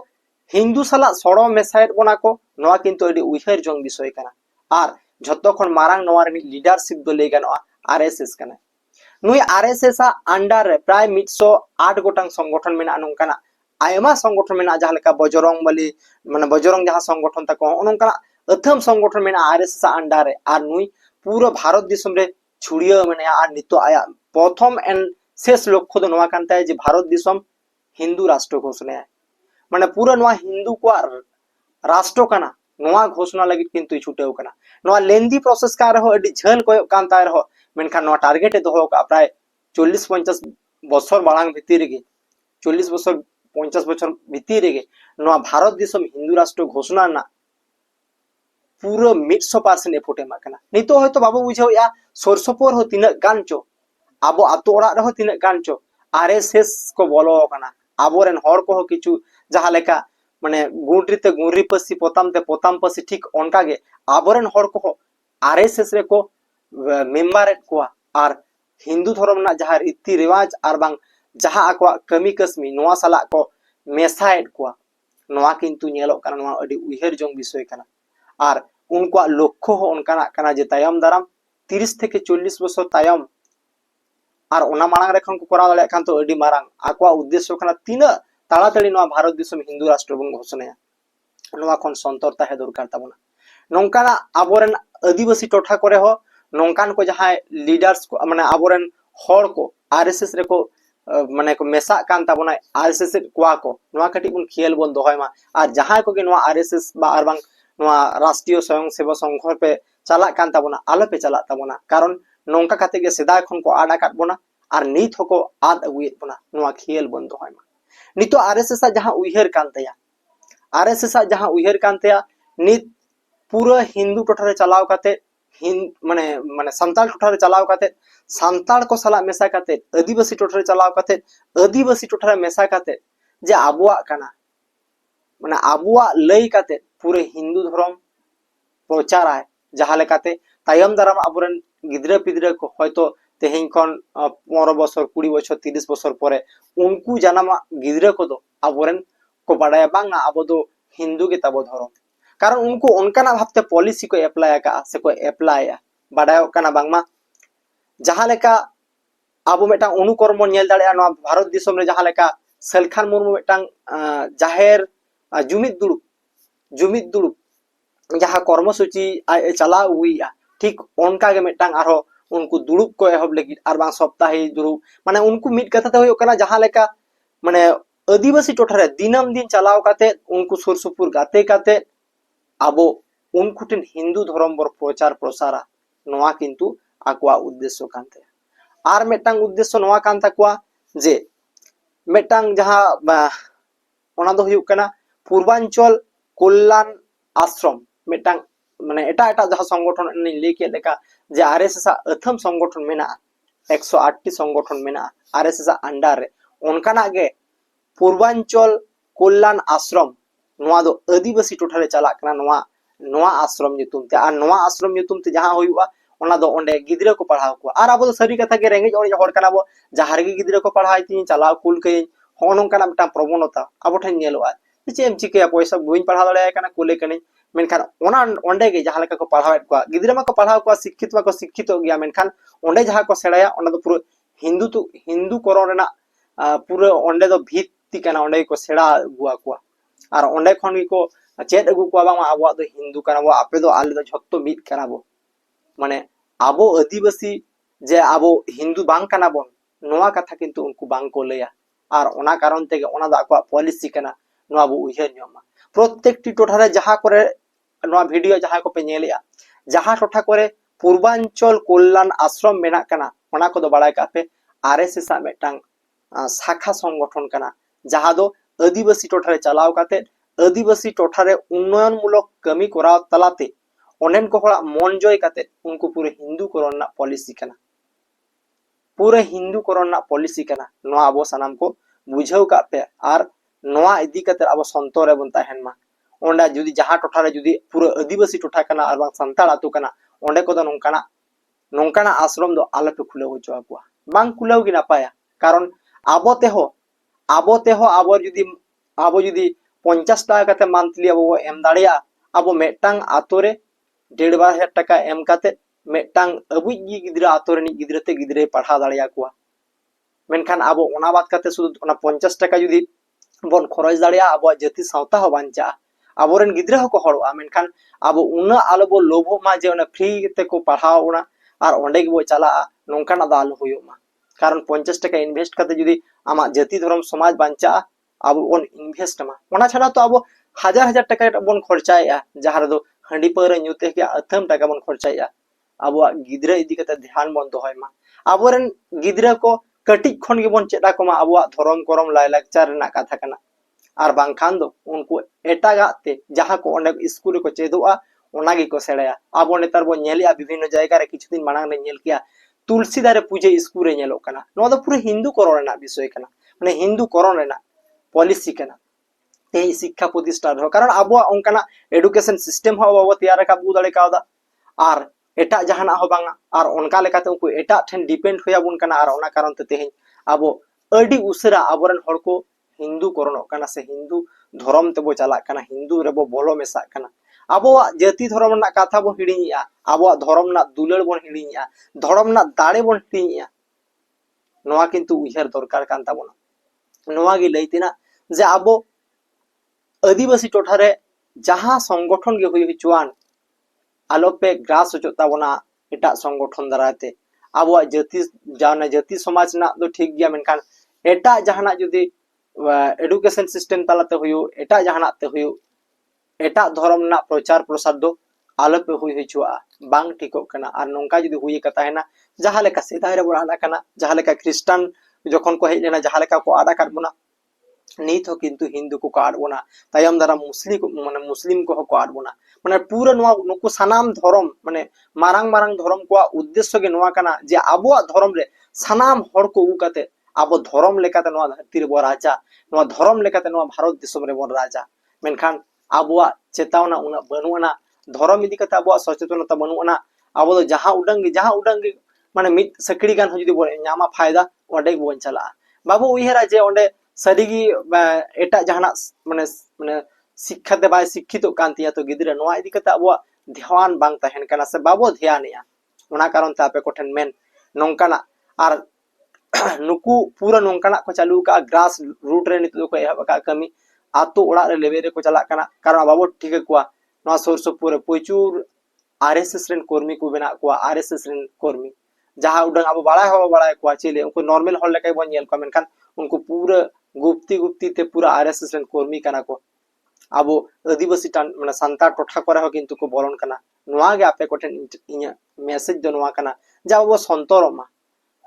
হিন্দু সালা সড় মেশায়েদ বনা কো নয়া কিন্তু এটি উইহের জং বিষয় কানা। আর যতক্ষণ মারাং নয়ার মিট লিডারশিপ দো লেই গানো আরএসএস কানা। নুই আরএসএস আ আন্ডার রে প্রায় 108 গোটাং সংগঠন মেনা নংকানা আয়মা সংগঠন মেনা যাহা লেকা বজরং বলি মানে বজরং যাহা সংগঠন তাকো অনংকানা অথম সংগঠন মেনা আরএসএস আ আন্ডার রে আর নুই পুরো ভারত দিশমরে ছুড়িয়ে মানে আর নিত্য আয়া। প্রথম এন্ড শেষ লক্ষ্য তো নোয়া কান তাই যে ভারত দিশম হিন্দু রাষ্ট্র ঘোষণা। মানে পুরো নোয়া হিন্দু কো রাষ্ট্র কানা, নোয়া ঘোষণা লাগি কিন্তু ছুটেও কানা নোয়া লেন্দি প্রসেস কান রহ এডি ঝাল কয় কান তাই রহ মেনখান মানে নোয়া টার্গেট এ দহ কা প্রায় 40 50 বছর বাড়াং ভিতরে গে। 40 বছর 50 বছর ভিতরে গে। নোয়া ভারত দিশম হিন্দু রাষ্ট্র ঘোষণা না। পুরো মিডশো পার্সেন্ট এফোর্ট কানা নিতো হয়তো বাবু বুঝাওয়া সোরসোপর হো তিনাক গান চো আবো আতো ওড়াগ রেহᱚ তিনাক গান চো আরএসএস को বলো কানা আবরেন হর কো কিছু, যাহা লেখা মানে গুন্ডরিতে গুন্ডরি পাসি, পতামতে পতাম পাসি, ঠিক অনকাগে, আবরেন হর কো আরএসএস রে কো মেম্বার কোয়া, আর হিন্দু ধর্ম না, যাহা রীতি রেওয়াজ, আর বাং যাহা আকwa kami kasmi noa sala ko mesaed koa noa কিন্তু ñelok kana ᱟᱨ ᱩᱱᱠᱩᱣᱟᱜ ᱞᱚᱠᱠᱷᱚ ᱦᱚᱸ ᱚᱱᱠᱟᱱᱟᱜ ᱠᱟᱱᱟ ᱡᱮ ᱛᱟᱭᱚᱢ ᱫᱟᱨᱟᱢ ᱛᱤᱨᱤᱥ ᱛᱷᱮᱠᱮ ᱪᱚᱞᱞᱤᱥ ᱵᱚᱪᱷᱚᱨ ᱛᱟᱭᱚᱢ ᱟᱨ ᱚᱱᱟ ᱢᱟᱲᱟᱝ ᱨᱮᱠᱷᱚᱱ ᱠᱚ ᱠᱚᱨᱟᱣ ᱫᱟᱲᱮᱭᱟᱜ ᱠᱷᱟᱱ ᱛᱚ ᱟᱹᱰᱤ ᱢᱟᱨᱟᱝ ᱟᱠᱚᱣᱟᱜ ᱩᱫᱽᱫᱮᱥᱥᱚ ᱠᱟᱱᱟ ᱛᱤᱱᱟᱹᱜ ᱛᱟᱲᱟᱛᱟᱲᱤ ᱱᱚᱣᱟ ᱵᱷᱟᱨᱚᱛ ᱫᱤᱥᱚᱢ ᱦᱤᱱᱫᱩ ᱨᱟᱥᱴᱨᱚ ᱵᱚᱱ ᱜᱷᱳᱥᱚᱱᱟᱭᱟ ᱱᱚᱣᱟ ᱠᱷᱚᱱ ᱥᱚᱱᱛᱚᱨ ᱛᱟᱦᱮᱸ ᱫᱚᱨᱠᱟর ᱛᱟᱵᱚᱱᱟ ᱱᱚᱝᱠᱟᱱᱟᱜ ᱟᱵᱚᱨᱮᱱ ᱟᱹᱫᱤᱵᱟᱹᱥᱤ ᱴᱚᱴᱷᱟ ᱠᱚᱨᱮ ᱦᱚᱸ ᱱᱚᱝᱠᱟᱱ ᱠᱚ ᱡᱟᱦᱟᱸᱭ ᱞᱤᱰᱟᱨᱥ ᱠᱚ ᱢᱟᱱᱮ ᱟᱵᱚᱨᱮᱱ ᱦᱚᱲ ᱠᱚ ᱟᱨ ᱮᱥ ᱮᱥ ᱨᱮᱠᱚ ᱢᱟᱱᱮ ᱠᱚ ᱢᱮᱥᱟᱜ ᱠᱟᱱ ᱛᱟᱵᱚᱱᱟ ᱟᱨ ᱮᱥ ᱮᱥ ᱮᱫ ᱠᱚᱣᱟ ᱠᱚ ᱱᱚᱣᱟ ᱠᱟᱹᱴᱤᱡ ᱵᱚᱱ ᱠᱷᱮᱭᱟᱞ ᱵᱚᱱ ᱫᱚᱦᱚᱭ ᱢᱟ ᱟᱨ ᱡᱟᱦᱟᱸᱭ ᱠᱚᱜᱮ ᱱᱚᱣᱟ ᱟᱨ ᱮᱥ ᱮᱥ ᱵᱟ ᱟᱨ ᱵᱟᱝ ᱱᱚᱣᱟ ᱨᱟᱥᱴᱨᱤᱭᱚ ᱥᱚᱭᱚᱝ ᱥᱮᱵᱟ ᱥᱚᱝᱜᱷᱚ ᱯᱮ ᱪᱟᱞᱟᱜ ᱠᱟᱱ ᱛᱟᱵᱚᱱᱟ ᱟᱞᱚᱯᱮ ᱪᱟᱞᱟᱜ ᱛᱟᱵᱚᱱᱟ ᱠᱟᱨᱚᱱ ᱱᱚᱝᱠᱟ ᱠᱟᱛᱮ ᱜᱮ ᱥᱮᱫᱟᱭ ᱠᱷᱚᱱ ᱠᱚ ᱟᱲ ᱟᱠᱟᱫ ᱵᱚᱱᱟ ᱟᱨ ᱱᱤᱛ ᱦᱚᱸᱠᱚ ᱟᱫ ᱟᱹᱜᱩᱭᱮᱫ ᱵᱚᱱᱟ ᱱᱚᱣᱟ ᱠᱷᱮᱞ ᱵᱚᱱ ᱫᱚᱦᱚᱭ ᱢᱟ ᱱᱤᱛᱚᱜ ᱟᱨᱮᱥᱮᱥ ᱟᱜ ᱡᱟᱦᱟᱸ ᱩᱭᱦᱟᱹᱨ ᱠᱟᱱ ᱛᱟᱭᱟ ᱟᱨᱮᱥᱮᱥ ᱟᱜ ᱡᱟᱦᱟᱸ ᱩᱭᱦᱟᱹᱨ ᱠᱟᱱ ᱛᱟᱭᱟ ᱱᱤᱛ ᱯᱩᱨᱟᱹ ᱦᱤᱱᱫᱩ ᱴᱚᱴᱷᱟᱨᱮ ᱪᱟᱞᱟᱣ ᱠᱟᱛᱮ মানে মানে সান্তাল টোঠারে চালাও কাতে সান্তাল কো সালা মেশা কাতে আদিবাসী টোঠারে চালাও কাতে আদিবাসী টোঠারে মেশা কাতে যে আবুয়া কানা ᱢᱟᱱᱮ ᱟᱵᱚᱣᱟᱜ ᱞᱟᱹᱭ ᱠᱟᱛᱮ ᱯᱩᱨᱟᱹ ᱦᱤᱱᱫᱩ ᱫᱷᱚᱨᱚᱢ ᱯᱨᱚᱪᱟᱨᱟᱭ ᱡᱟᱦᱟᱸ ᱞᱮᱠᱟᱛᱮ ᱛᱟᱭᱚᱢ ᱫᱟᱨᱟᱢ ᱟᱵᱚᱨᱮᱱ ᱜᱤᱫᱽᱨᱟᱹ ᱯᱤᱫᱽᱨᱟᱹ ᱠᱚ ᱦᱚᱭᱛᱳ ᱛᱮᱦᱮᱧ ᱠᱷᱚᱱ ᱯᱚᱱᱨᱚ ᱵᱚছᱚᱨ ᱠᱩᱲᱤ ᱵᱚছᱚᱨ ᱛᱤᱨᱤশ ᱵᱚছᱚᱨ ᱯᱚᱨᱮ ᱩᱱᱠᱩ ᱡᱟᱱᱟᱢᱟᱜ ᱜᱤᱫᱽᱨᱟᱹ ᱠᱚᱫᱚ ᱟᱵᱚᱨᱮᱱ ᱠᱚ ᱵᱟᱰᱟᱭᱟ ᱵᱟᱝᱟ ᱟᱵᱚ ᱫᱚ ᱦᱤᱱᱫᱩ ᱜᱮᱛᱟᱵᱚ ᱫᱷᱚᱨᱚᱢ কারণ উনকু অনকানা ভাবতে পলিসি কো এপ্লাই আকা সে কো এপ্লাই বাড়ায় কানা বাংমা যাহা লেকা আবু মেটা অনুকর্ম নেল দাঁড়িয়া ভারত দিশম রে যাহা লেকা সেলখান মুর্মু মেটাং জাহের ᱡᱩᱢᱤᱫ ᱫᱩᱲᱩᱵ ᱡᱩᱢᱤᱫ ᱫᱩᱲᱩᱵ ᱡᱟᱦᱟᱸ ᱠᱚᱨᱢᱚᱥᱩᱪᱤ ᱪᱟᱞᱟᱣ ᱟᱹᱜᱩᱭᱮᱜᱼᱟ ᱴᱷᱤᱠ ᱚᱱᱠᱟᱜᱮ ᱢᱤᱫᱴᱟᱝ ᱟᱨᱦᱚᱸ ᱩᱱᱠᱩ ᱫᱩᱲᱩᱵ ᱠᱚ ᱮᱦᱚᱵ ᱞᱟᱹᱜᱤᱫ ᱟᱨ ᱵᱟᱝ ᱥᱚᱯᱛᱟᱦᱤ ᱫᱩᱲᱩᱵ ᱢᱟᱱᱮ ᱩᱱᱠᱩ ᱢᱤᱫ ᱠᱟᱛᱷᱟ ᱛᱮ ᱦᱩᱭᱩᱜ ᱠᱟᱱᱟ ᱡᱟᱦᱟᱸ ᱞᱮᱠᱟ ᱢᱟᱱᱮ ᱟᱹᱫᱤᱵᱟᱹᱥᱤ ᱴᱚᱴᱷᱟᱨᱮ ᱫᱤᱱᱟᱹᱢ ᱫᱤᱱ ᱪᱟᱞᱟᱣ ᱠᱟᱛᱮ ᱩᱱᱠᱩ ᱥᱩᱨ ᱥᱩᱯᱩᱨ ᱜᱟᱛᱮ ᱠᱟᱛᱮ ᱟᱵᱚ ᱩᱱᱠᱩ ᱴᱷᱮᱱ ᱦᱤᱱᱫᱩ ᱫᱷᱚᱨᱚᱢ ᱵᱚᱱ ᱯᱨᱚᱪᱟᱨ ᱯᱨᱚᱥᱟᱨᱟ ᱱᱚᱣᱟ কিন্তু ᱟᱠᱚᱣᱟᱜ ᱩদ্দেশ্য ᱠᱟᱱ ᱛᱟᱭᱟ আর মিᱫᱴᱟᱝ উদ্দেশ্য নᱣᱟ কান তাকwa ᱡᱮ ᱢᱤᱫᱴᱟᱝ ᱡᱟᱦᱟᱸ ᱚᱱᱟ ᱫᱚ ᱦᱩᱭᱩᱜ ᱠᱟᱱᱟ ᱯᱩᱨᱵᱟᱧᱪᱚᱞ ᱠᱚᱞᱞᱟᱱ ᱟᱥᱨᱚᱢ ᱢᱤᱫᱴᱟᱝ ᱢᱟᱱᱮ ᱮᱴᱟᱜ ᱮᱴᱟᱜ ᱡᱟᱦᱟᱸ ᱥᱚᱝᱜᱚᱴᱷᱚᱱ ᱤᱧ ᱞᱟᱹᱭ ᱠᱮᱫ ᱞᱮᱠᱟ ᱡᱮ ᱟᱨ ᱮᱥ ᱮᱥ ᱟᱜ ᱟᱹᱛᱷᱟᱹᱢ ᱥᱚᱝᱜᱚᱴᱷᱚᱱ ᱢᱮᱱᱟᱜᱼᱟ ᱮᱠᱥᱚ ᱟᱴᱴᱤ ᱥᱚᱝᱜᱚᱴᱷᱚᱱ ᱢᱮᱱᱟᱜᱼᱟ ᱟᱨ ᱮᱥ ᱮᱥ ᱟᱜ ᱟᱱᱰᱟᱨ ᱨᱮ ᱚᱱᱠᱟᱱᱟᱜ ᱜᱮ ᱯᱩᱨᱵᱟᱧᱪᱚᱞ ᱠᱚᱞᱞᱟᱱ ᱟᱥᱨᱚᱢ ᱱᱚᱣᱟ ᱫᱚ ᱟᱹᱫᱤᱵᱟᱹᱥᱤ ᱴᱚᱴᱷᱟᱨᱮ ᱪᱟᱞᱟᱜ ᱠᱟᱱᱟ ᱱᱚᱣᱟ ᱱᱚᱣᱟ ᱟᱥᱨᱚᱢ ᱧᱩᱛᱩᱢ ᱛᱮ ᱟᱨ ᱱᱚᱣᱟ ᱟᱥᱨᱚᱢ ᱧᱩᱛᱩᱢ ᱛᱮ ᱡᱟᱦᱟᱸ ᱦᱩᱭᱩᱜᱼᱟ ᱚᱱᱟ ᱫᱚ ᱚᱸᱰᱮ ᱜᱤᱫᱽᱨᱟᱹ ᱠᱚ ᱯᱟᱲᱦᱟᱣ ᱠᱚᱣᱟ ᱟᱨ ᱟᱵᱚ ᱫᱚ ᱥᱟᱹᱨᱤ ᱠᱟᱛᱷᱟ ᱜᱮ ᱨᱮᱸᱜᱮᱡ ᱚᱲᱮᱡ ᱦᱚᱲ ᱠᱟᱱᱟ ᱵᱚ ᱡᱟᱦᱟᱸ ᱨᱮᱜᱮ ᱜᱤᱫᱽᱨᱟᱹ ᱠᱚ ᱯᱟᱲᱦᱟᱣ ᱛᱤᱧ ᱪᱟᱞᱟᱣ ᱠᱩᱞ ᱠᱟᱹᱭᱟᱹᱧ ᱦᱚᱜᱼᱚ ᱱᱚᱝᱠᱟᱱᱟᱜ ᱢᱤᱫᱴᱟᱝ ᱯᱨᱚᱵᱚᱱᱚᱛᱟ ᱟᱵᱚ ᱴᱷᱮᱱ ᱧᱮᱞᱚᱜᱼᱟ ᱪᱮᱫ ᱮᱢ ᱪᱤᱠᱟᱹᱭᱟ ᱯᱚᱭᱥᱟ ᱵᱟᱹᱧ ᱯᱟᱲᱦᱟᱣ ᱫᱟᱲᱮᱭᱟᱭ ᱠᱟᱱᱟ ᱠᱩᱞᱮ ᱠᱟᱹᱱᱟᱹᱧ ᱢᱮᱱᱠᱷᱟᱱ ᱚᱱᱟ ᱚᱸᱰᱮ ᱜᱮ ᱡᱟᱦᱟᱸ ᱞᱮᱠᱟ ᱠᱚ ᱯᱟᱲᱦᱟᱣᱮᱫ ᱠᱚᱣᱟ ᱜᱤᱫᱽᱨᱟᱹ ᱢᱟᱠᱚ ᱯᱟᱲᱦᱟᱣ ᱠᱚᱣᱟ ᱥᱤᱠᱠᱷᱤᱛ ᱢᱟᱠᱚ ᱥᱤᱠᱠᱷᱤᱛᱚᱜ ᱜᱮᱭᱟ ᱢᱮᱱᱠᱷᱟᱱ ᱚᱸᱰᱮ ᱡᱟᱦᱟᱸ ᱠᱚ ᱥᱮᱬᱟᱭᱟ ᱚᱱᱟ ᱫᱚ ᱯᱩᱨᱟᱹ ᱦᱤᱱᱫᱩ ᱦᱤᱱᱫᱩ ᱠᱚᱨᱚᱱ ᱨᱮᱱᱟᱜ ᱯᱩᱨᱟᱹ ᱚᱸᱰᱮ ᱫᱚ ᱵᱷᱤᱛᱛᱤ ᱠᱟᱱᱟ ᱚᱸᱰᱮ ᱜᱮᱠᱚ ᱥᱮᱬᱟ ᱟᱹᱜᱩ ᱟᱠᱚᱣᱟ ᱟᱨ ᱚᱸᱰᱮ ᱠᱷᱚᱱ ᱜᱮᱠᱚ ᱪᱮᱫ ᱟᱹᱜᱩ ᱠᱚᱣᱟ ᱵᱟᱝ ᱟᱵᱚᱣᱟᱜ ᱫᱚ ᱦᱤᱱᱫᱩ ᱠᱟᱱᱟ ᱵᱚ ᱟᱯᱮ ᱫᱚ ᱟᱞᱮ ᱫᱚ ᱡᱷᱚᱛᱚ ᱢᱤᱫ ᱠᱟᱱᱟ ᱵᱚ ᱢᱟᱱᱮ ᱟᱵᱚ ᱟᱹᱫᱤᱵᱟᱹᱥᱤ ᱡᱮ ᱟᱵᱚ ᱦᱤᱱᱫᱩ ᱵᱟᱝ ᱠᱟᱱᱟ ᱵᱚᱱ ᱱᱚᱣᱟ ᱠᱟᱛᱷᱟ কিন্তু ᱩᱱᱠᱩ ᱵᱟᱝ ᱠᱚ ᱞᱟᱹᱭᱟ ᱟᱨ ᱚᱱᱟ ᱠᱟᱨᱚᱱ ᱛᱮᱜᱮ ᱚᱱᱟ ᱫᱚ ᱟᱠᱚᱣᱟᱜ ᱯᱚᱞᱤᱥᱤ ᱠᱟᱱᱟ ᱱᱚᱣᱟ ᱵᱚ ᱩᱭᱦᱟᱹᱨ ᱧᱚᱜ ᱯᱨᱚᱛᱮᱠᱴᱤ ᱴᱚᱴᱷᱟᱨᱮ ᱡᱟᱦᱟᱸ ᱠᱚᱨᱮ ᱱᱚᱣᱟ ᱵᱷᱤᱰᱤᱭᱳ ᱡᱟᱦᱟᱸ ᱠᱚᱯᱮ ᱧᱮᱞᱮᱜᱼᱟ ᱡᱟᱦᱟᱸ ᱴᱚᱴᱷᱟ ᱠᱚᱨᱮ ᱯᱩᱨᱵᱟᱧᱪᱚᱞ ᱠᱚᱞᱞᱟᱱ ᱟᱥᱨᱚᱢ ᱢᱮᱱᱟᱜ ᱠᱟᱱᱟ ᱚᱱᱟ ᱠᱚᱫᱚ ᱵᱟᱲᱟᱭ ᱠᱟᱜ ᱯᱮ ᱟᱨᱮᱥᱮᱥ ᱟᱜ ᱢᱤᱫᱴᱟᱝ ᱥᱟᱠᱷᱟ ᱥᱚᱝᱜᱚᱴᱷᱚᱱ ᱠᱟᱱᱟ ᱡᱟᱦᱟᱸ ᱫᱚ ᱟᱹᱫᱤᱵᱟᱹᱥᱤ ᱴᱚᱴᱷᱟᱨᱮ ᱪᱟᱞᱟᱣ ᱠᱟᱛᱮᱫ ᱟᱹᱫᱤᱵᱟᱹᱥᱤ ᱴᱚᱴᱷᱟᱨᱮ ᱩᱱᱱᱚᱭᱚᱱᱢᱩᱞᱚᱠ ᱠᱟᱹᱢᱤ ᱠᱚᱨᱟᱣ ᱛᱟᱞᱟᱛᱮ ᱚᱸᱰᱮᱱ ᱠᱚ ᱦᱚᱲᱟᱜ ᱢᱚᱱ ᱡᱚᱭ ᱠᱟᱛᱮᱫ ᱩᱱᱠᱩ ᱯᱩᱨᱟᱹ ᱦᱤᱱᱫᱩ ᱠᱚᱨᱚᱱ ᱨᱮᱱᱟᱜ ᱯᱚᱞᱤᱥᱤ ᱠᱟᱱᱟ ᱯᱩᱨᱟᱹ ᱦᱤᱱᱫᱩ ᱠᱚᱨᱚᱱ ᱨᱮᱱᱟᱜ ᱯᱚᱞᱤᱥᱤ ᱠᱟᱱᱟ ᱱᱚᱣᱟ ᱟᱵᱚ ᱥᱟᱱᱟᱢ ᱠᱚ ᱵᱩᱡᱷᱟᱹᱣ ᱠᱟᱜ ᱯᱮ ᱟᱨ ᱱᱚᱣᱟ ᱤᱫᱤ ᱠᱟᱛᱮ ᱟᱵᱚ ᱥᱚᱱᱛᱚᱨ ᱨᱮᱵᱚᱱ ᱛᱟᱦᱮᱱ ᱢᱟ ᱚᱸᱰᱮ ᱡᱩᱫᱤ ᱡᱟᱦᱟᱸ ᱴᱚᱴᱷᱟ ᱨᱮ ᱡᱩᱫᱤ ᱯᱩᱨᱟᱹ ᱟᱹᱫᱤᱵᱟᱹᱥᱤ ᱴᱚᱴᱷᱟ ᱠᱟᱱᱟ ᱟᱨ ᱵᱟᱝ ᱥᱟᱱᱛᱟᱲ ᱟᱛᱳ ᱠᱟᱱᱟ ᱚᱸᱰᱮ ᱠᱚᱫᱚ ᱱᱚᱝᱠᱟᱱᱟᱜ ᱱᱚᱝᱠᱟᱱᱟᱜ ᱟᱥᱨᱚᱢ ᱫᱚ ᱟᱞᱚᱯᱮ ᱠᱷᱩᱞᱟᱹᱣ ᱦᱚᱪᱚ ᱟᱠᱚᱣᱟ ᱵᱟᱝ ᱠᱷᱩᱞᱟᱹᱣ ᱜᱮ ᱱᱟᱯᱟᱭᱟ ᱠᱟᱨᱚᱱ ᱟᱵᱚ ᱛᱮᱦᱚᱸ ᱟᱵᱚ ᱛᱮᱦᱚᱸ ᱟᱵᱚ ᱡᱩᱫᱤ ᱟᱵᱚ ᱡᱩᱫᱤ ᱯᱚᱧᱪᱟশ টাকা ᱠᱟᱛᱮ ᱢᱟᱱᱛᱷলি ᱟᱵᱚ ᱵᱚ ᱮᱢ ᱫᱟᱲᱮᱭᱟᱜᱼᱟ ᱟᱵᱚ ᱢᱤᱫᱴᱟᱝ ᱟᱛᱳ ᱨᱮ ᱰᱮᱲ ᱵᱟᱨ ᱦᱟᱡᱟᱨ ᱴᱟᱠᱟ ᱮᱢ ᱠᱟᱛᱮ ᱢᱤᱫᱴᱟᱝ ᱟᱵᱚᱭᱤᱡ ᱜᱮ ᱜᱤᱫᱽᱨᱟᱹ ᱟᱛᱳ ᱨᱤᱱᱤᱡ ᱜᱤᱫᱽᱨᱟᱹ ᱛᱮ ᱜᱤᱫᱽᱨᱟᱹᱭ ᱯᱟᱲᱦᱟᱣ ᱫᱟᱲᱮᱭᱟᱠᱚᱣᱟ ᱢᱮᱱᱠᱷᱟᱱ ᱟᱵᱚ ᱚᱱᱟ ᱵᱟᱫ ᱠᱟᱛᱮ ᱥᱩᱫᱷᱩ ᱚᱱᱟ ᱯᱚᱧᱪᱟশ ᱴᱟᱠᱟ ᱡᱩᱫᱤ ᱵᱚᱱ ᱠᱷᱚᱨᱚᱪ ᱫᱟᱲᱮᱭᱟᱜᱼᱟ ᱟᱵᱚᱣᱟᱜ ᱡᱟᱹᱛᱤ ᱥᱟᱶᱛᱟ ᱦᱚᱸ ᱵᱟᱧᱪᱟᱜᱼᱟ ᱟᱵᱚᱨᱮᱱ ᱜᱤᱫᱽᱨᱟᱹ ᱦᱚᱸᱠᱚ ᱦᱚᱲᱚᱜᱼᱟ ᱢᱮᱱᱠᱷᱟᱱ ᱟᱵᱚ ᱩᱱᱟᱹᱜ ᱟᱞᱚ ᱵᱚ ᱞᱳᱵᱷᱚᱜ ᱢᱟ ᱡᱮ ᱚᱱᱟ ᱯᱷᱨᱤ ᱛᱮᱠᱚ ᱯᱟᱲᱦᱟᱣ ᱚᱱᱟ ᱟᱨ ᱚᱸᱰᱮ ᱜᱮᱵᱚ ᱪᱟᱞᱟᱜᱼᱟ ᱱᱚᱝᱠᱟᱱᱟᱜ ᱫᱚ ᱟᱞᱚ ᱦᱩᱭᱩᱜ ᱢᱟ ᱠᱟᱨণ ᱯᱚᱧᱪᱟশ টাকা ᱤᱱভেস্ট ᱠᱟᱛᱮ ᱡᱩᱫᱤ ᱟᱢᱟᱜ ᱡᱟᱹᱛᱤ ᱫᱷᱚᱨᱚᱢ ᱥᱚᱢᱟᱡᱽ ᱵᱟᱧᱪᱟᱜᱼᱟ ᱟᱵᱚ ᱵᱚᱱ ᱤᱱভেᱥᱴ ᱢᱟ ᱚᱱᱟ ᱪᱷᱟᱲᱟ ᱛᱚ ᱟᱵᱚ ᱦᱟᱡᱟᱨ ᱦᱟᱡᱟᱨ ᱴᱟᱠᱟ ᱵᱚᱱ ᱠᱷᱚᱨᱪᱟᱭᱮᱜᱼᱟ ᱡᱟᱦᱟᱸ ᱨᱮᱫᱚ ᱦᱟᱺᱰᱤ ᱯᱟᱹᱣᱨᱟᱹ ᱧᱩ ᱛᱮᱜᱮ ᱟᱹᱛᱷᱟᱹᱢ টাকা ᱵᱚᱱ ᱠᱷᱚᱨᱪᱟᱭᱮᱜᱼᱟ ᱟᱵᱚᱣᱟᱜ ᱜᱤᱫᱽᱨᱟᱹ ᱤᱫᱤ ᱠᱟᱛᱮ ᱫᱷᱮᱭᱟᱱ ᱵᱚᱱ ᱫᱚᱦᱚᱭ ᱢᱟ ᱟᱵᱚᱨᱮᱱ ᱜᱤᱫᱽᱨᱟᱹ ᱠᱚ ᱠᱟᱹᱴᱤᱡ ᱠᱷᱚᱱ ᱜᱮᱵᱚᱱ ᱪᱮᱫ ᱟᱠᱚᱢᱟ ᱟᱵᱚᱣᱟᱜ ᱫᱷᱚᱨᱚᱢ ᱠᱚᱨᱚᱢ ᱞᱟᱭᱼᱞᱟᱠᱪᱟᱨ ᱨᱮᱱᱟᱜ ᱠᱟᱛᱷᱟ ᱠᱟᱱᱟ ᱟᱨ ᱵᱟᱝᱠᱷᱟᱱ ᱫᱚ ᱩᱱᱠᱩ ᱮᱴᱟᱜᱟᱜ ᱛᱮ ᱡᱟᱦᱟᱸ ᱠᱚ ᱚᱸᱰᱮ ᱥᱠᱩᱞ ᱨᱮᱠᱚ ᱪᱮᱫᱚᱜᱼᱟ ᱚᱱᱟ ᱜᱮᱠᱚ ᱥᱮᱬᱟᱭᱟ ᱟᱵᱚ ᱱᱮᱛᱟᱨ ᱵᱚᱱ ᱧᱮᱞᱮᱜᱼᱟ ᱵᱤᱵᱷᱤᱱᱱᱚ ᱡᱟᱭᱜᱟ ᱨᱮ ᱠᱤᱪᱷᱩ ᱫᱤᱱ ᱢᱟᱲᱟᱝ ᱨᱮ ᱧᱮᱞ ᱠᱮᱭᱟ ᱛᱩᱞᱥᱤ ᱫᱟᱨᱮ ᱯᱩᱡᱟᱹ ᱥᱠᱩᱞ ᱨᱮ ᱧᱮᱞᱚᱜ ᱠᱟᱱᱟ ᱱᱚᱣᱟ ᱫᱚ ᱯᱩᱨᱟᱹ ᱦᱤᱱᱫᱩ ᱠᱚᱨᱚᱱ ᱨᱮᱱᱟᱜ ᱵᱤᱥᱚᱭ ᱠᱟᱱᱟ ᱢᱟᱱᱮ ᱦᱤᱱᱫᱩ ᱠᱚᱨᱚᱱ ᱨᱮᱱᱟᱜ ᱯᱚᱞᱤᱥᱤ ᱠᱟᱱᱟ পলিসি ᱥᱤᱠᱠᱷᱟ এই শিক্ষা ᱠᱟᱨᱚᱱ ᱟᱵᱚᱣᱟᱜ ᱚᱱᱠᱟᱱᱟᱜ ᱮᱰᱩᱠᱮᱥᱚᱱ ᱥᱤᱥᱴᱮᱢ ᱦᱚᱸ হওয়া বাবা তৈরি রাখা ᱫᱟᱲᱮ ᱠᱟᱣᱫᱟ ᱟᱨ ᱮᱴᱟᱜ ᱡᱟᱦᱟᱱᱟᱜ ᱦᱚᱸ ᱵᱟᱝᱟ ᱟᱨ ᱚᱱᱠᱟ ᱞᱮᱠᱟᱛᱮ ᱩᱱᱠᱩ ᱮᱴᱟᱜ ᱴᱷᱮᱱ ᱰᱤᱯᱮᱱᱰ ᱦᱩᱭᱟᱵᱚᱱ ᱠᱟᱱᱟ ᱟᱨ ᱚᱱᱟ ᱠᱟᱨᱚᱱ ᱛᱮ ᱛᱮᱦᱮᱧ ᱟᱵᱚ ᱟᱹᱰᱤ ᱩᱥᱟᱹᱨᱟ ᱟᱵᱚᱨᱮᱱ ᱦᱚᱲ ᱠᱚ ᱦᱤᱱᱫᱩ ᱠᱚᱨᱚᱱᱚᱜ ᱠᱟᱱᱟ ᱥᱮ ᱦᱤᱱᱫᱩ ᱫᱷᱚᱨᱚᱢ ᱛᱮᱵᱚ ᱪᱟᱞᱟᱜ ᱠᱟᱱᱟ ᱦᱤᱱᱫᱩ ᱨᱮᱵᱚ ᱵᱚᱞᱚ ᱢᱮᱥᱟᱜ ᱠᱟᱱᱟ ᱟᱵᱚᱣᱟᱜ ᱡᱟᱹᱛᱤ ᱫᱷᱚᱨᱚᱢ ᱨᱮᱱᱟᱜ ᱠᱟᱛᱷᱟ ᱵᱚᱱ ᱦᱤᱲᱤᱧᱮᱜᱼᱟ ᱟᱵᱚᱣᱟᱜ ᱫᱷᱚᱨᱚᱢ ᱨᱮᱱᱟᱜ ᱫᱩᱞᱟᱹᱲ ᱵᱚᱱ ᱦᱤᱲᱤᱧᱮᱜᱼᱟ ᱫᱷᱚᱨᱚᱢ ᱨᱮᱱᱟᱜ ᱫᱟᱲᱮ ᱵᱚᱱ ᱦᱤᱲᱤᱧᱮᱜᱼᱟ ᱱᱚᱣᱟ কিন্তু ᱩᱭᱦᱟᱹᱨ ᱫᱚᱨᱠᱟর ᱠᱟᱱ ᱛᱟᱵᱚᱱᱟ ᱱᱚᱣᱟ ᱜᱮ ᱞᱟᱹᱭ ᱛᱮᱱᱟᱜ ᱡᱮ ᱟᱵᱚ ᱟᱹᱫᱤᱵᱟᱹᱥᱤ ᱴᱚᱴᱷᱟᱨᱮ ᱡᱟᱦᱟᱸ ᱥᱚᱝᱜᱚᱴᱷᱚᱱ ᱜᱮ ᱦᱩᱭ ᱦᱚᱪᱚᱣᱟᱱ ᱟᱞᱚᱯᱮ ᱜᱨᱟᱥ ᱦᱚᱪᱚᱜ ᱛᱟᱵᱚᱱᱟ ᱮᱴᱟᱜ ᱥᱚᱝᱜᱚᱴᱷᱚᱱ ᱫᱟᱨᱟᱭᱛᱮ ᱟᱵᱚᱣᱟᱜ ᱡᱟᱹᱛᱤ ᱡᱟᱦᱟᱸ ᱡᱟᱹᱛᱤ ᱥᱚᱢᱟᱡᱽ ᱨᱮᱱᱟᱜ ᱫᱚ ᱴᱷᱤᱠ ᱜᱮᱭᱟ ᱢᱮᱱᱠᱷᱟᱱ ᱮᱴᱟᱜ ᱡᱟᱦᱟᱱᱟᱜ ᱡᱩᱫᱤ এডুকেশন সিস্টেম তালাতে ᱦᱩᱭᱩᱜ ᱮᱴᱟᱜ ᱡᱟᱦᱟᱱᱟᱜ ᱛᱮ ᱦᱩᱭᱩᱜ ᱮᱴᱟᱜ ᱫᱷᱚᱨᱚᱢ ᱨᱮᱱᱟᱜ ᱯᱨᱚᱪᱟᱨ ᱯᱨᱚᱥᱟᱨ ᱫᱚ ᱟᱞᱚᱯᱮ ᱦᱩᱭ ᱦᱚᱪᱚᱣᱟᱜᱼᱟ ᱵᱟᱝ ᱴᱷᱤᱠᱚᱜ ᱠᱟᱱᱟ ᱟᱨ ᱱᱚᱝᱠᱟ ᱡᱩᱫᱤ ᱦᱩᱭ ᱟᱠᱟ ᱛᱟᱦᱮᱱᱟ ᱡᱟᱦᱟᱸ ᱞᱮᱠᱟ ᱥᱮᱫᱟᱭ ᱨᱮᱵᱚᱱ ᱟᱫ ᱟᱠᱟᱱᱟ ᱡᱟᱦᱟᱸ ᱞᱮᱠᱟ ᱠᱷᱨᱤᱥᱴᱟᱱ ᱡᱚᱠᱷᱚᱱ ᱠᱚ ᱦᱮᱡ ᱞᱮᱱᱟ ᱡᱟᱦᱟᱸ ᱞᱮᱠᱟ ᱠᱚ ᱟᱫ ᱟᱠᱟᱫ ᱵᱚᱱᱟ ᱱᱤᱛ ᱦᱚᱸ ᱠᱤᱱᱛᱩ ᱦᱤᱱᱫᱩ ᱠᱚ ᱠᱟᱨ ᱵᱚᱱᱟ ᱛᱟᱭᱚᱢ ᱫᱟᱨᱟᱢ ᱢᱩᱥᱞᱤᱢ ᱢᱟᱱᱮ ᱢᱩᱥᱞᱤᱢ ᱠᱚᱦᱚᱸ ᱠᱚ ᱟᱫ ᱵᱚᱱᱟ ᱢᱟᱱᱮ ᱯᱩᱨᱟᱹ ᱱᱚᱣᱟ ᱱᱩᱠᱩ ᱥᱟᱱᱟᱢ ᱫᱷᱚᱨᱚᱢ ᱢᱟᱱᱮ ᱢᱟᱨᱟᱝ ᱢᱟᱨᱟᱝ ᱫᱷᱚᱨᱚᱢ ᱠᱚᱣᱟᱜ ᱩᱫᱽᱫᱮᱥᱥᱚ ᱜᱮ ᱱᱚᱣᱟ ᱠᱟᱱᱟ ᱡᱮ ᱟᱵᱚᱣᱟᱜ ᱫᱷᱚᱨᱚᱢ ᱨᱮ ᱥᱟᱱᱟᱢ ᱦᱚᱲ ᱠᱚ ᱟᱹᱜᱩ ᱠᱟᱛᱮ ᱟᱵᱚ ᱫᱷᱚᱨᱚᱢ ᱞᱮᱠᱟᱛᱮ ᱱᱚᱣᱟ ᱫᱷᱟᱹᱨᱛᱤ ᱨᱮᱵᱚᱱ ᱨᱟᱡᱟ ᱱᱚᱣᱟ ᱫᱷᱚᱨᱚᱢ ᱞᱮᱠᱟᱛᱮ ᱱᱚᱣᱟ ᱵᱷᱟᱨᱚᱛ ᱫᱤᱥᱚᱢ ᱨᱮᱵᱚᱱ ᱨᱟᱡᱟ ᱢᱮᱱᱠᱷᱟᱱ ᱟᱵᱚᱣᱟᱜ ᱪᱮᱛᱟᱣᱱᱟ ᱩᱱᱟᱹᱜ ᱵᱟᱹᱱᱩᱜ ᱟᱱᱟ ᱫᱷᱚᱨᱚᱢ ᱤᱫᱤ ᱠᱟᱛᱮ ᱟᱵᱚᱣᱟᱜ ᱥᱚᱪᱮᱛᱚᱱᱚᱛᱟ ᱵᱟᱹᱱᱩᱜ ᱟᱱᱟ ᱟᱵᱚ ᱫᱚ ᱡᱟᱦᱟᱸ ᱩᱰᱟᱹᱝ ᱜᱮ ᱡᱟᱦᱟᱸ ᱩᱰᱟᱹᱝ ᱜᱮ ᱢᱟᱱᱮ ᱢᱤᱫ ᱥᱟᱹᱠᱲᱤ ᱜᱟᱱ ᱦᱚᱸ ᱡᱩᱫᱤ ᱵᱚᱱ ᱧᱟᱢᱟ ᱯᱷᱟᱭᱫᱟ ᱚᱸᱰᱮ ᱜᱮᱵᱚᱱ ᱪᱟᱞᱟᱜᱼᱟ ᱵᱟᱵᱚ ᱩᱭᱦᱟᱹᱨᱟ ᱡᱮ ᱚᱸᱰᱮ ᱥᱟᱹᱨᱤᱜᱮ ᱮᱴᱟᱜ ᱡᱟᱦᱟᱱᱟᱜ ᱢᱟᱱᱮ ᱢᱟᱱᱮ ᱥᱤᱠᱠᱷᱟᱛᱮ ᱵᱟᱭ ᱥᱤᱠᱠᱷᱤᱛᱚᱜ ᱠᱟᱱ ᱛᱤᱧᱟ ᱛᱚ ᱜᱤᱫᱽᱨᱟᱹ ᱱᱚᱣᱟ ᱤᱫᱤ ᱠᱟᱛᱮ ᱟᱵᱚᱣᱟᱜ ᱫᱷᱮᱭᱟᱱ ᱵᱟᱝ ᱛᱟᱦᱮᱱ ᱠᱟᱱᱟ ᱥᱮ ᱵᱟᱵᱚ ᱫᱷᱮᱭᱟᱱᱮᱜᱼᱟ ᱚᱱᱟ ᱠᱟᱨᱚᱱ ᱛᱮ ᱟᱯᱮ ᱠᱚᱴᱷᱮᱱ ᱢᱮᱱ ᱱᱚᱝᱠᱟᱱᱟᱜ ᱟᱨ नुकू पूरा नोंकाना को चालू का ग्रास रूट रे नितु को एहब का कमी आतो ओड़ा रे लेवे रे को चला कना कारण बाबो ठीक को नवा सोर्स पूरे पोचूर आरएसएस रेन कर्मी को बना को आरएसएस रेन कर्मी जहाँ उडंग अब बड़ा हो बड़ा को चले उनको नॉर्मल हॉल लेके बन नेल को मेनखान उनको पूरा ᱜᱩᱯᱛᱤ ᱜᱩᱯᱛᱤ ᱛᱮ ᱯᱩᱨᱟ ᱟᱨᱮᱥᱮᱥ ᱨᱮᱱ ᱠᱚᱨᱢᱤ ᱠᱟᱱᱟ ᱠᱚ ᱟᱵᱚ ᱟᱹᱫᱤᱵᱟᱹᱥᱤ ᱴᱟᱱ ᱢᱟᱱᱮ ᱥᱟᱱᱛᱟᱲ ᱴᱚᱴᱷᱟ ᱠᱚᱨᱮ ᱦᱚᱸ ᱠᱤᱱᱛᱩ ᱠᱚ ᱵᱚᱞᱚᱱ ᱠᱟᱱᱟ ᱱᱚᱣᱟ ᱜᱮ ᱟᱯᱮ ᱠᱚᱴᱷᱮᱱ ᱤᱧᱟᱹᱜ ᱢᱮᱥᱮᱡ ᱫᱚ ᱱᱚᱣᱟ ᱠᱟᱱᱟ ᱡᱮ ᱟᱵᱚ ᱥᱚᱱᱛᱚᱨᱚᱜ ᱢᱟ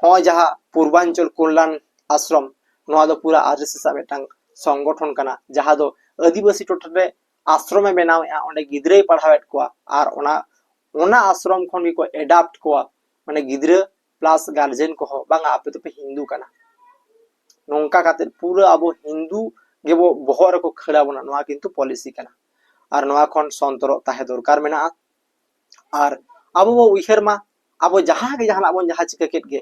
ᱦᱚᱸ ᱡᱟᱦᱟᱸ ᱯᱩᱨᱵᱟᱧᱪᱚᱞ ᱠᱚᱞᱞᱟᱱ ᱟᱥᱨᱚᱢ ᱱᱚᱣᱟ ᱫᱚ ᱯᱩᱨᱟ ᱟᱨᱮᱥᱮᱥ ᱟᱜ ᱢᱤᱫᱴᱟᱝ ᱥᱚᱝᱜᱚᱴᱷᱚᱱ ᱠᱟᱱᱟ ᱡᱟᱦᱟᱸ ᱫᱚ ᱟᱹᱫᱤᱵᱟᱹᱥᱤ ᱴᱚᱴᱷᱟ ᱨᱮ আশ্রমে বানাওয়া ওনে গিদ্রে পড়াওয়েট কোয়া আর ওনা ওনা আশ্রম খন গিকো অ্যাডাপ্ট কোয়া মানে গিদ্রে প্লাস গার্জেন কোহ বাং আপে তো পে হিন্দু কানা ᱱᱚᱝᱠᱟ ᱠᱟᱛᱮ ᱯᱩᱨᱟᱹ ᱟᱵᱚ ᱦᱤᱱᱫᱩ ᱜᱮᱵᱚ ᱵᱚᱦᱚᱜ ᱨᱮᱠᱚ ᱠᱷᱟᱹᱲᱟ ᱵᱚᱱᱟ ᱱᱚᱣᱟ ᱠᱤᱱᱛᱩ ᱯᱚᱞᱤᱥᱤ ᱠᱟᱱᱟ ᱟᱨ ᱱᱚᱣᱟ ᱠᱷᱚᱱ ᱥᱚᱱᱛᱚᱨᱚᱜ ᱛᱟᱦᱮᱸ ᱫᱚᱨᱠᱟর ᱢᱮᱱᱟᱜᱼᱟ ᱟᱨ ᱟᱵᱚ ᱵᱚ ᱩᱭᱦᱟᱹᱨ ᱢᱟ ᱟᱵᱚ ᱡᱟᱦᱟᱸ ᱜᱮ ᱡᱟᱦᱟᱱᱟᱜ ᱵᱚᱱ ᱡᱟᱦᱟᱸ ᱪᱤᱠᱟᱹ ᱠᱮᱫ ᱜᱮ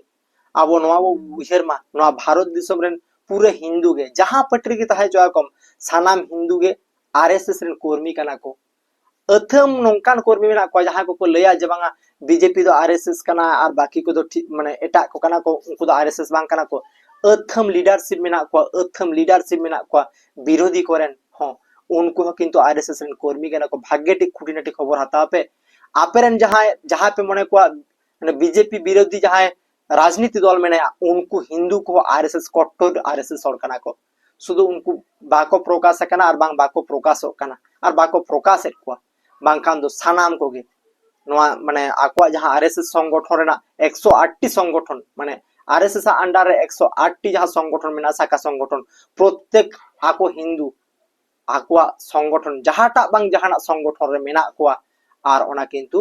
ᱟᱵᱚ ᱱᱚᱣᱟ ᱵᱚ ᱩᱭᱦᱟᱹᱨ ᱢᱟ ᱱᱚᱣᱟ ᱵᱷᱟᱨᱚᱛ ᱫᱤᱥᱚᱢ ᱨᱮᱱ ᱯᱩᱨᱟᱹ ᱦᱤᱱᱫᱩ ᱜᱮ ᱡᱟᱦᱟᱸ ᱯᱟᱴᱨᱤ ᱜᱮ ᱛᱟᱦᱮᱸ ᱦᱚᱪᱚ ᱟᱠᱚᱢ ᱥᱟᱱᱟᱢ ᱦᱤᱱᱫᱩ ᱜᱮ ᱟᱨᱮᱥᱮᱥ ᱨᱮᱱ ᱠᱚᱨᱢᱤ ᱠᱟᱱᱟ ᱠᱚ ᱟᱹᱛᱷᱟᱹᱢ ᱱᱚᱝᱠᱟᱱ ᱠᱚᱨᱢᱤ ᱢᱮᱱᱟᱜ ᱠᱚᱣᱟ ᱡᱟᱦᱟᱸᱭ ᱠᱚᱠᱚ ᱞᱟᱹᱭᱟ ᱡᱮ ᱵᱟᱝᱟ ᱵᱤᱡᱮᱯᱤ ᱫᱚ ᱟᱨᱮᱥᱮᱥ ᱠᱟᱱᱟ ᱟᱨ ᱵᱟᱹᱠᱤ ᱠᱚᱫᱚ ᱴᱷᱤᱠ ᱢᱟᱱᱮ ᱮᱴᱟᱜ ᱠᱚ ᱠᱟᱱᱟ ᱠᱚ ᱩᱱᱠᱩ ᱫᱚ ᱟᱨᱮᱥᱮᱥ ᱵᱟᱝ ᱠᱟᱱᱟ ᱠᱚ ᱟᱹᱛᱷᱟᱹᱢ ᱞᱤᱰᱟᱨᱥᱤᱯ ᱢᱮᱱᱟᱜ ᱠᱚᱣᱟ ᱟᱹᱛᱷᱟᱹᱢ ᱞᱤᱰᱟᱨᱥᱤᱯ ᱢᱮᱱᱟᱜ ᱠᱚᱣᱟ ᱵᱤᱨᱳᱫᱷᱤ ᱠᱚᱨᱮᱱ ᱦᱚᱸ ᱩᱱᱠᱩ ᱦᱚᱸ ᱠᱤᱱᱛᱩ ᱟᱨ ᱮᱥ ᱮᱥ ᱨᱮᱱ ᱠᱚᱨᱢᱤ ᱠᱟᱱᱟ ᱠᱚ ᱵᱷᱟᱜᱮ ᱴᱷᱤᱠ ᱠᱷᱩᱴᱤᱱᱟᱴᱤ ᱠᱷᱚᱵᱚᱨ ᱦᱟᱛᱟᱣ ᱯᱮ ᱟᱯᱮᱨᱮᱱ ᱡᱟᱦᱟᱸᱭ ᱡᱟᱦᱟᱸ ᱯᱮ ᱢᱚᱱᱮ ᱠᱚᱣᱟ ᱢᱟᱱᱮ ᱵᱤᱡᱮᱯᱤ ᱵᱤᱨᱳᱫᱷᱤ ᱡᱟᱦᱟᱸᱭ রাজনীতি দল মেনায় উনকু হিন্দু কো আর এস এস কট্টর আর এস এস সরকানা কো শুধু উনকু বাকো প্রকাশ কানা আর বাং বাকো প্রকাশ কানা আর বাকো প্রকাশ এর কোয়া বাংকান দো সানাম কোগে নোয়া মানে আকোয়া যাহা আর এস এস সংগঠন রেনা একশো আটটি সংগঠন মানে আরএসএস আন্ডার রে 108 টি যাহা সংগঠন মেনা শাখা সংগঠন, প্রত্যেক আকো হিন্দু আকুয়া সংগঠন, যাহাটা বাং যাহানা সংগঠন রে মেনা কোয়া আর ওনা কিন্তু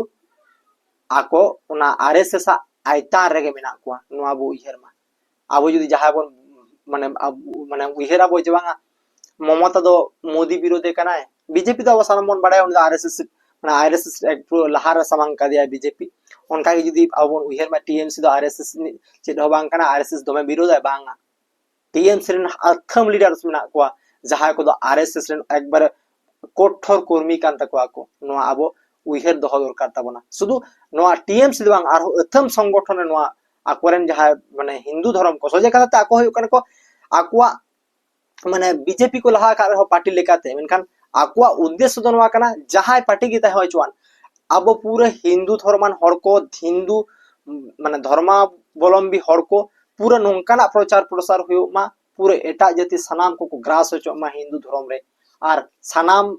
আকো ওনা আরএসএস আইতান রেগে মেনা কোয়া নোয়া বো উইহার মা আবো যদি যাহা বন মানে মানে উইহারা বই যে বাঙা মমতা দো মোদি বিরোধী কানায়, বিজেপি তো অবসান মন বাড়ায়, উনি আরএসএস মানে আরএসএস লাহার সামাং কা দিয়া বিজেপি। ᱚᱱᱠᱟᱜᱮ ᱡᱩᱫᱤ ᱟᱵᱚ ᱵᱚᱱ ᱩᱭᱦᱟᱹᱨ ᱢᱟ ᱴᱤᱮᱢᱥᱤ ᱫᱚ ᱟᱨᱮᱥᱮᱥ ᱪᱮᱫ ᱦᱚᱸ ᱵᱟᱝ ᱠᱟᱱᱟ ᱟᱨᱮᱥᱮᱥ ᱫᱚᱢᱮ ᱵᱤᱨᱳᱫᱟᱭ ᱵᱟᱝᱟ ᱴᱤᱮᱢᱥᱤ ᱨᱮᱱ ᱟᱛᱷᱟᱢ ᱞᱤᱰᱟᱨᱥ ᱢᱮᱱᱟᱜ ᱠᱚᱣᱟ ᱡᱟᱦᱟᱸᱭ ᱠᱚᱫᱚ ᱟᱨᱮᱥᱮᱥ ᱨᱮᱱ ᱮᱠᱵᱟᱨᱮ ᱠᱚᱴᱷᱚᱨ ᱠᱚᱨᱢᱤ ᱠᱟᱱ ᱛᱟᱠᱚᱣᱟ ᱠᱚ ᱱᱚᱣᱟ ᱟᱵᱚ ᱩᱭᱦᱟᱹᱨ ᱫᱚᱦᱚ ᱫᱚᱨᱠᱟর ᱛᱟᱵᱚᱱᱟ ᱥᱩᱫᱷᱩ ᱱᱚᱣᱟ ᱴᱤᱮᱢᱥᱤ ᱫᱚ ᱵᱟᱝ ᱟᱨᱦᱚᱸ ᱟᱛᱷᱟᱢ ᱥᱚᱝᱜᱚᱴᱷᱚᱱ ᱨᱮ ᱱᱚᱣᱟ ᱟᱠᱚᱨᱮᱱ ᱡᱟᱦᱟᱸᱭ ᱢᱟᱱᱮ ᱦᱤᱱᱫᱩ ᱫᱷᱚᱨᱚᱢ ᱠᱚ ᱥᱚᱡᱷᱮ ᱠᱟᱛᱷᱟᱛᱮ ᱟᱠᱚ ᱦᱩᱭᱩᱜ ᱠᱟᱱᱟ ᱠᱚ ᱟᱠᱚᱣᱟᱜ ᱢᱟᱱᱮ ᱵᱤᱡᱮᱯᱤ ᱠᱚ ᱞᱟᱦᱟ ᱟᱠᱟᱫ ᱨᱮᱦᱚᱸ ᱯᱟᱨᱴᱤ ᱞᱮᱠᱟᱛᱮ ᱢᱮᱱᱠᱷᱟᱱ ᱟᱠᱚᱣᱟᱜ ᱩদ্ᱫᱮᱥᱥᱚ ᱫᱚ ᱱᱚᱣᱟ ᱠᱟᱱᱟ ᱡᱟᱦᱟᱸᱭ ᱯᱟᱨᱴᱤ ᱜᱮ ᱛᱟᱦᱮᱸ ᱦᱚᱪᱚᱣᱟᱱ ᱟᱵᱚ ᱯᱩᱨᱟᱹ ᱦᱤᱱᱫᱩ ᱫᱷᱚᱨᱢᱟᱱ ᱦᱚᱲ ᱠᱚ ᱦᱤᱱᱫᱩ ᱢᱟᱱᱮ ᱫᱷᱚᱨᱢᱟᱵᱚᱞᱚᱢᱵᱤ ᱦᱚᱲ ᱠᱚ ᱯᱩᱨᱟᱹ ᱱᱚᱝᱠᱟᱱᱟᱜ ᱯᱨᱚᱪᱟᱨ ᱯᱨᱚᱥᱟᱨ ᱦᱩᱭᱩᱜ ᱢᱟ ᱯᱩᱨᱟᱹ ᱮᱴᱟᱜ ᱡᱟᱹᱛᱤ ᱥᱟᱱᱟᱢ ᱠᱚᱠᱚ ᱜᱨᱟᱥ ᱦᱚᱪᱚᱜ ᱢᱟ ᱦᱤᱱᱫᱩ ᱫᱷᱚᱨᱚᱢ ᱨᱮ ᱟᱨ ᱥᱟᱱᱟᱢ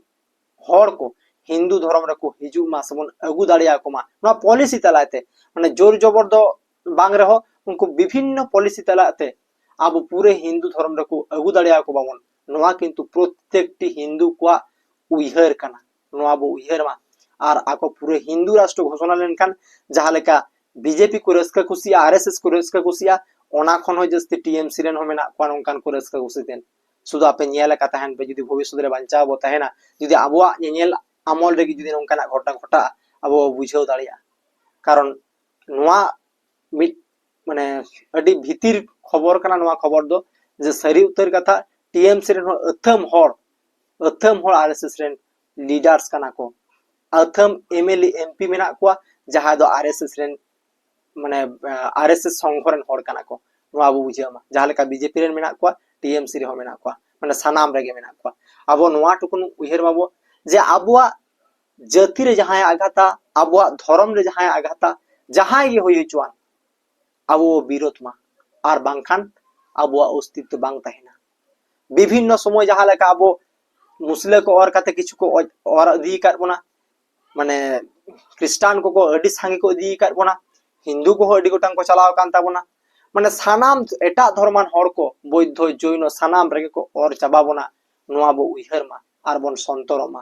ᱦᱚᱲ ᱠᱚ ᱦᱤᱱᱫᱩ ᱫᱷᱚᱨᱚᱢ ᱨᱮᱠᱚ ᱦᱤᱡᱩᱜ ᱢᱟ ᱥᱮᱵᱚᱱ ᱟᱹᱜᱩ ᱫᱟᱲᱮᱭᱟᱠᱚ ᱢᱟ ᱱᱚᱣᱟ ᱯᱚᱞᱤᱥᱤ ᱛᱟᱞᱟᱛᱮ ᱢᱟᱱᱮ ᱡᱳᱨ ᱡᱚᱵᱚᱨ ᱫᱚ ᱵᱟᱝ ᱨᱮᱦᱚᱸ ᱩᱱᱠᱩ ᱵᱤᱵᱷᱤᱱᱱᱚ ᱯᱚᱞᱤᱥᱤ ᱛᱟᱞᱟᱛᱮ ᱟᱵᱚ ᱯᱩᱨᱟᱹ ᱦᱤᱱᱫᱩ ᱫᱷᱚᱨᱚᱢ ᱨᱮᱠᱚ ᱟᱹᱜᱩ ᱫᱟᱲᱮᱭᱟᱠᱚ ᱵᱟᱵᱚᱱ ᱱᱚᱣᱟ কিন্তু প্রত্যেকটি হিন্দু কোয়া উইহার কানা নোয়া বো উইহার মা ᱟᱨ ᱟᱠᱚ ᱯᱩᱨᱟᱹ ᱦᱤᱱᱫᱩ ᱨᱟᱥᱴᱨᱚ ᱜᱷᱳᱥᱚᱱᱟ ᱞᱮᱱᱠᱷᱟᱱ ᱡᱟᱦᱟᱸ ᱞᱮᱠᱟ ᱵᱤᱡᱮᱯᱤ ᱠᱚ ᱨᱟᱹᱥᱠᱟᱹ ᱠᱩᱥᱤᱭᱟ ᱟᱨ ᱮᱥ ᱮᱥ ᱠᱚ ᱨᱟᱹᱥᱠᱟᱹ ᱠᱩᱥᱤᱭᱟ ᱚᱱᱟ ᱠᱷᱚᱱ ᱦᱚᱸ ᱡᱟᱹᱥᱛᱤ ᱴᱤএᱢᱥᱤ ᱨᱮᱱ ᱦᱚᱸ ᱢᱮᱱᱟᱜ ᱠᱚᱣᱟ ᱱᱚᱝᱠᱟᱱ ᱠᱚ ᱨᱟᱹᱥᱠᱟᱹ ᱠᱩᱥᱤᱛᱮ শুধু আপে ᱧᱮᱞ ᱟᱠᱟ ᱛᱟᱦᱮᱱ ᱯᱮ ᱡᱩᱫᱤ ᱵᱷᱚᱵᱤষ্যᱛ ᱨᱮ ᱵᱟᱧᱪᱟᱣ ᱵᱚ ᱛᱟᱦᱮᱱᱟ ᱡᱩᱫᱤ ᱟᱵᱚᱣᱟᱜ ᱧᱮᱧᱮᱞ আমল রেগে যদি নংকানা ঘটনা ঘটা আবো বুঝেও দাঁড়িয়া কারণ নোয়া মিট মানে আডি ভিতির খবর কানা নোয়া খবর দো যে সারি উত্তর কথা টিএমসি রেন অথম হর অথম হর আরএসএস রেন লিডার্স কানা কো ᱟᱹᱛᱷᱟᱹᱢ ᱮᱢᱮᱞᱤ ᱮᱢᱯᱤ ᱢᱮᱱᱟᱜ ᱠᱚᱣᱟ ᱡᱟᱦᱟᱸ ᱫᱚ ᱟᱨᱮᱥᱮᱥ ᱨᱮᱱ ᱢᱟᱱᱮ ᱟᱨᱮᱥᱮᱥ ᱥᱚᱝᱜᱷᱚ ᱨᱮᱱ ᱦᱚᱲ ᱠᱟᱱᱟ ᱠᱚ ᱱᱚᱣᱟ ᱟᱵᱚ ᱵᱩᱡᱷᱟᱹᱣ ᱢᱟ ᱡᱟᱦᱟᱸ ᱞᱮᱠᱟ ᱵᱤᱡᱮᱯᱤ ᱨᱮᱱ ᱢᱮᱱᱟᱜ ᱠᱚᱣᱟ ᱴᱤএᱢᱥᱤ ᱨᱮᱦᱚᱸ ᱢᱮᱱᱟᱜ ᱠᱚᱣᱟ ᱢᱟᱱᱮ ᱥᱟᱱᱟᱢ ᱨᱮᱜᱮ ᱢᱮᱱᱟᱜ ᱠᱚᱣᱟ ᱟᱵᱚ ᱱᱚᱣᱟ ᱴᱩᱠᱩᱱ ᱩᱭᱦᱟᱹᱨ ᱢᱟᱵᱚ ᱡᱮ ᱟᱵᱚᱣᱟᱜ ᱡᱟᱹᱛᱤ ᱨᱮ ᱡᱟᱦᱟᱸᱭ ᱟᱜᱷᱟᱛᱟ ᱟᱵᱚᱣᱟᱜ ᱫᱷᱚᱨᱚᱢ ᱨᱮ ᱡᱟᱦᱟᱸᱭ ᱟᱜᱷᱟᱛᱟ ᱡᱟᱦᱟᱸᱭ ᱜᱮ ᱦᱩᱭ ᱦᱚᱪᱚᱣᱟᱱ ᱟᱵᱚ ᱵᱤᱨᱳধ ᱢᱟ ᱟᱨ ᱵᱟᱝᱠᱷᱟᱱ ᱟᱵᱚᱣᱟᱜ আবুয়া ᱵᱟᱝ ᱛᱟᱦᱮᱱᱟ ᱵᱤᱵᱷᱤᱱᱱᱚ ᱥᱚᱢᱚᱭ ᱡᱟᱦᱟᱸ ᱞᱮᱠᱟ ᱟᱵᱚ ᱢᱩᱥᱞᱟᱹ ᱠᱚ ᱚᱨ অর ᱠᱤᱪᱷᱩ ᱠᱚ কো অর অধিকার ᱵᱚᱱᱟ ᱢᱟᱱᱮ ᱠᱷᱨᱤᱥᱴᱟᱱ ᱠᱚᱠᱚ ᱟᱹᱰᱤ ᱥᱟᱸᱜᱮ ᱠᱚ ᱤᱫᱤ ᱟᱠᱟᱫ ᱵᱚᱱᱟ ᱦᱤᱱᱫᱩ ᱠᱚᱦᱚᱸ ᱟᱹᱰᱤ ᱜᱚᱴᱟᱝ ᱠᱚ ᱪᱟᱞᱟᱣ ᱟᱠᱟᱱ ᱛᱟᱵᱚᱱᱟ ᱢᱟᱱᱮ ᱥᱟᱱᱟᱢ ᱮᱴᱟᱜ ᱫᱷᱚᱨᱢᱟᱱ ᱦᱚᱲ ᱠᱚ ᱵᱳᱭᱫᱷᱚ ᱡᱳᱭᱱᱚ ᱥᱟᱱᱟᱢ ᱨᱮᱜᱮ ᱠᱚ ᱚᱨ ᱪᱟᱵᱟ ᱵᱚᱱᱟ ᱱᱚᱣᱟ ᱵᱚ ᱩᱭᱦᱟᱹᱨ ᱢᱟ ᱟᱨ ᱵᱚᱱ ᱥᱚᱱᱛᱚᱨᱚᱜ ᱢᱟ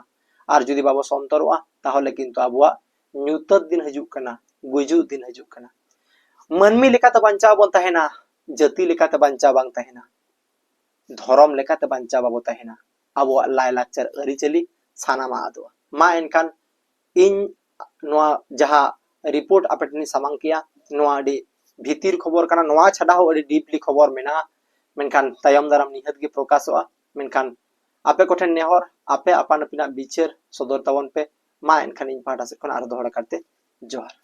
ᱟᱨ ᱡᱩᱫᱤ ᱵᱟᱵᱚ ᱥᱚᱱᱛᱚᱨᱚᱜᱼᱟ ᱛᱟᱦᱚᱞᱮ ᱠᱤᱱᱛᱩ ᱟᱵᱚᱣᱟᱜ ᱧᱩᱛᱟᱹᱛ ᱫᱤᱱ ᱦᱤᱡᱩᱜ ᱠᱟᱱᱟ ᱜᱩᱡᱩᱜ ᱫᱤᱱ ᱦᱤᱡᱩᱜ ᱠᱟᱱᱟ ᱢᱟᱹᱱᱢᱤ ᱞᱮᱠᱟᱛᱮ ᱵᱟᱧᱪᱟᱣ ᱵᱚᱱ ᱛᱟᱦᱮᱱᱟ ᱡᱟᱹᱛᱤ ᱞᱮᱠᱟᱛᱮ ᱵᱟᱧᱪᱟᱣ ᱵᱟᱝ ᱛᱟᱦᱮᱱᱟ ᱫᱷᱚᱨᱚᱢ ᱞᱮᱠᱟᱛᱮ ᱵᱟᱧᱪᱟᱣ ᱵᱟᱵᱚ ᱛᱟᱦᱮᱱᱟ ᱟᱵᱚᱣᱟᱜ ᱞᱟᱭᱼᱞᱟᱠᱪᱟᱨ ᱟᱹᱨᱤᱪᱟᱹᱞᱤ ᱥᱟᱱᱟᱢᱟᱜ ᱟᱫᱚᱜᱼᱟ ᱢᱟ ᱮᱱᱠᱷᱟᱱ ᱤᱧ ᱱᱚᱣᱟ ᱡᱟᱦᱟᱸ ᱨᱤᱯᱳᱨᱴ ᱟᱯᱮ ᱴᱷᱮᱱᱤᱧ ᱥᱟᱢᱟᱝ ᱠᱮᱭᱟ ᱱᱚᱣᱟ ᱟᱹᱰᱤ ᱵᱷᱤᱛᱤᱨ ᱠᱷᱚᱵᱚᱨ ᱠᱟᱱᱟ ᱱᱚᱣᱟ ᱪᱷᱟᱰᱟ ᱦᱚᱸ ᱟᱹᱰᱤ ᱰᱤᱯᱞᱤ ᱠᱷᱚᱵᱚᱨ ᱢᱮᱱᱟᱜᱼᱟ ᱢᱮᱱᱠᱷᱟᱱ ᱛᱟᱭᱚᱢ ᱫᱟᱨᱟᱢ ᱱᱤᱦᱟᱹᱛ ᱜᱮ ᱯᱨᱚᱠᱟᱥᱚᱜᱼᱟ ᱢᱮᱱᱠᱷᱟᱱ ᱟᱯᱮ ᱠᱚᱴᱷᱮᱱ ᱱᱮᱦᱚᱨ ᱟᱯᱮ ᱟᱯᱟᱱ ᱟᱹᱯᱤᱱᱟᱜ ᱵᱤᱪᱟᱹᱨ ᱥᱚᱫᱚᱨ ᱛᱟᱵᱚᱱ ᱯᱮ ᱢᱟ ᱮᱱᱠᱷᱟᱱ ᱤᱧ ᱯᱟᱦᱴᱟ ᱥᱮᱫ ᱠᱷᱚᱱ ᱟᱨ ᱫᱚᱦᱲᱟ ᱠᱟᱨᱛᱮ ᱡᱚᱦᱟᱨ